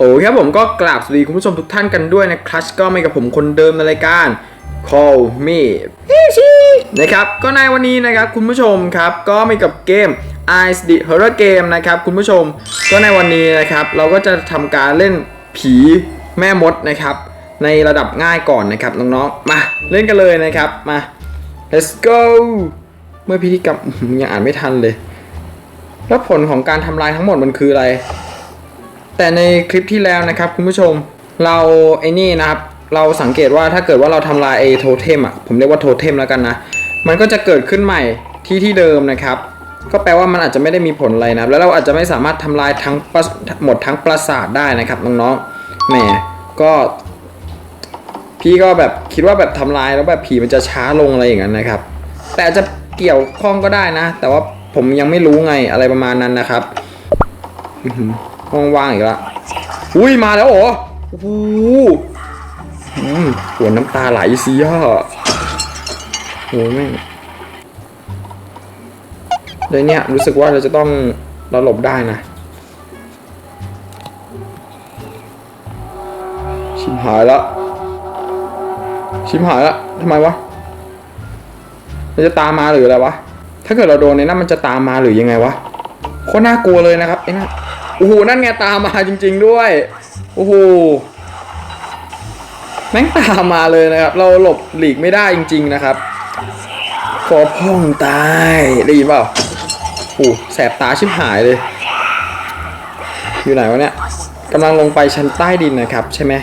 โอ้คครับผมก็กราบสวัสดีคุณผู้ชมทุกท่านกันด้วยนะครับก็ไมากับผมคนเดิมในรายการ Call Me นะครับก็ในวันนี้นะครับคุณผู้ชมครับก็ไมากับเกม Ice the Horror Game นะครับคุณผู้ชมก็ในวันนี้นะครับเราก็จะทำการเล่นผีแม่มดนะครับในระดับง่ายก่อนนะครับน้องๆมาเล่นกันเลยนะครับมา let's go เมื่อพิธีกรรมยังอ่านไม่ทันเลย แล้วผลของการทำลายทั้งหมดมันคืออะไร แต่ในคลิปที่แล้วนะครับคุณผู้ชมเราไอ้นี่นะครับเราสังเกตว่าถ้าเกิดว่าเราทำลายไอ้โทเทมอะผมเรียกว่าโทเทมแล้วกันนะ มันก็จะเกิดขึ้นใหม่ที่ที่เดิมนะครับ ก็แปลว่ามันอาจจะไม่ได้มีผลอะไรนะแล้วเราอาจจะไม่สามารถทำลายทั้งหมดทั้งปราสาทได้นะครับน้องๆแหมก็พี่ก็แบบคิดว่าแบบทำลายแล้วแบบผีมันจะช้าลงอะไรอย่างนั้นนะครับ แต่อาจจะเกี่ยวข้องก็ได้นะ แต่ว่าผมยังไม่รู้ไงอะไรประมาณนั้นนะครับ หือห้องว่างอีกแล้วอุ้ยมาแล้วเหรอโอ้โหอืมหัวน้ำตาไหลสิย่ะโหแม่งเดี๋ยวเนี้ยรู้สึกว่าเราจะต้องเราหลบได้นะ ชิมหายแล้วชิมหายแล้วทำไมวะมันจะตามมาหรืออะไรวะ ถ้าเกิดเราโดนในนั้นมันจะตามมาหรือยังไงวะโคตรน่ากลัวเลยนะครับไอ้นั่น โอ้โหนั่นไงตามมาจริง ๆด้วยโอ้โหแม่งตามมาเลยนะครับ เราหลบหลีกไม่ได้จริง ๆนะครับขอพ่องตายได้ยินเปล่าโอ้โหแสบตาชิบหายเลย อยู่ไหนวะเนี่ยกำลังลงไปชั้นใต้ดินนะครับ ใช่ไหม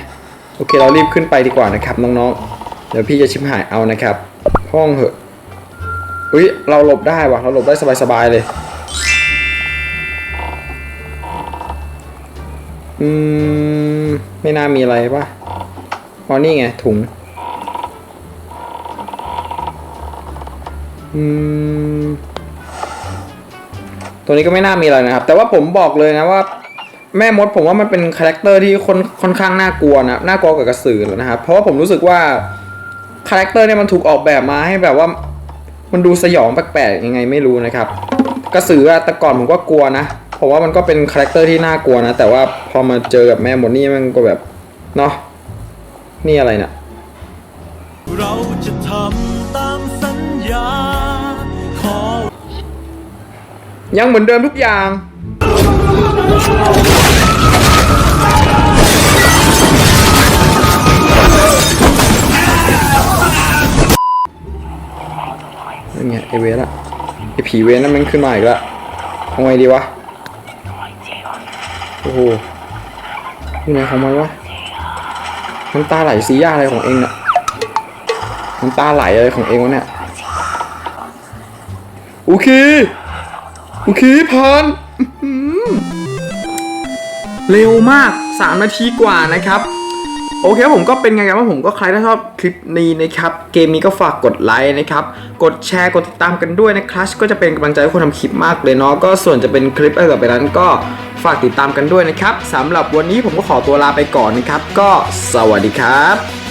โอเคเรารีบขึ้นไปดีกว่านะครับน้องๆเดี๋ยวพี่จะชิบหายเอานะครับ ห้องเหอะอุ้ยเราหลบได้วะเราหลบได้สบายๆเลย อืม ไม่น่ามีอะไรป่ะอ๋อนี่ไง ถุง อืม ตัวนี้ก็ไม่น่ามีอะไรนะครับ แต่ว่าผมบอกเลยนะว่า แม่มดผมว่ามันเป็นคาแรคเตอร์ที่ค่อนค่อนข้างน่ากลัวนะน่ากลัวกว่ากระสือนะครับ เพราะว่าผมรู้สึกว่าคาแรคเตอร์เนี่ยมันถูกออกแบบมาให้แบบว่า มันดูสยองแปลกๆยังไงไม่รู้นะครับ กระสืออะแต่ก่อนผมก็กลัวนะ เพราะว่ามันก็เป็นคาแรคเตอร์ที่น่ากลัวนะ แต่ว่าพอมาเจอกับแม่มดนี่มันก็แบบเนาะนี่อะไรเนี่ยเราจะทำตามสัญญาขอยังเหมือนเดิมทุกอย่างนั่นไงไอเวนอะไอผีเวนนั่นมันขึ้นมาอีกแล้วเอาไงดีวะ โอ้โหอยู่ไหนของมันวะน้ำตาไหลสีย่าอะไรของเองเนี่ยน้ำตาไหลอะไรของเองวะเนี่ยโอเคโอเคผ่านเร็วมาก 3 นาทีกว่านะครับ โอเคผมก็เป็นไงกันว่าผมก็ใครถ้าชอบคลิปนี้นะครับ เกมนี้ก็ฝากกดไลค์นะครับ กดแชร์กดติดตามกันด้วยนะครับก็จะเป็นกำลังใจให้คนทำคลิปมากเลยเนาะก็ส่วนจะเป็นคลิปอะไรต่อไปนั้นก็ฝากติดตามกันด้วยนะครับสำหรับวันนี้ผมก็ขอตัวลาไปก่อนนะครับ ก็สวัสดีครับ